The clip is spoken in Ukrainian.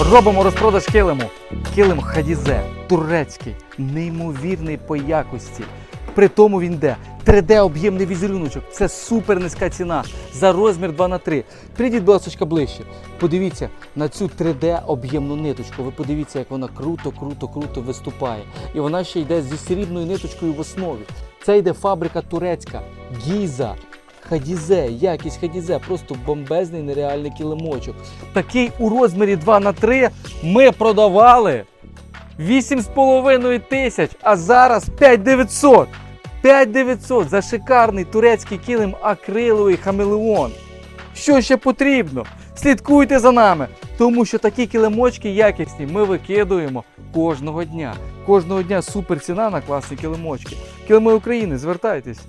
Робимо розпродаж килиму. Килим Хадізе, турецький, неймовірний по якості. При тому він де 3D об'ємний візеруночок. Це супер низька ціна за розмір 2 на 3 Прийдіть, будь ласка, ближче. Подивіться на цю 3D об'ємну ниточку. Ви подивіться, як вона круто, круто, круто виступає. І вона ще йде зі срібною ниточкою в основі. Це йде фабрика турецька, гіза. Хадізе, якість Хадізе, просто бомбезний нереальний килимочок. Такий у розмірі 2 на 3 ми продавали 8,5 тисяч, а зараз 5900. 5900 за шикарний турецький килим акриловий хамелеон. Що ще потрібно? Слідкуйте за нами, тому що такі килимочки якісні ми викидуємо кожного дня. Кожного дня супер ціна на класні килимочки. Килими України, звертайтесь.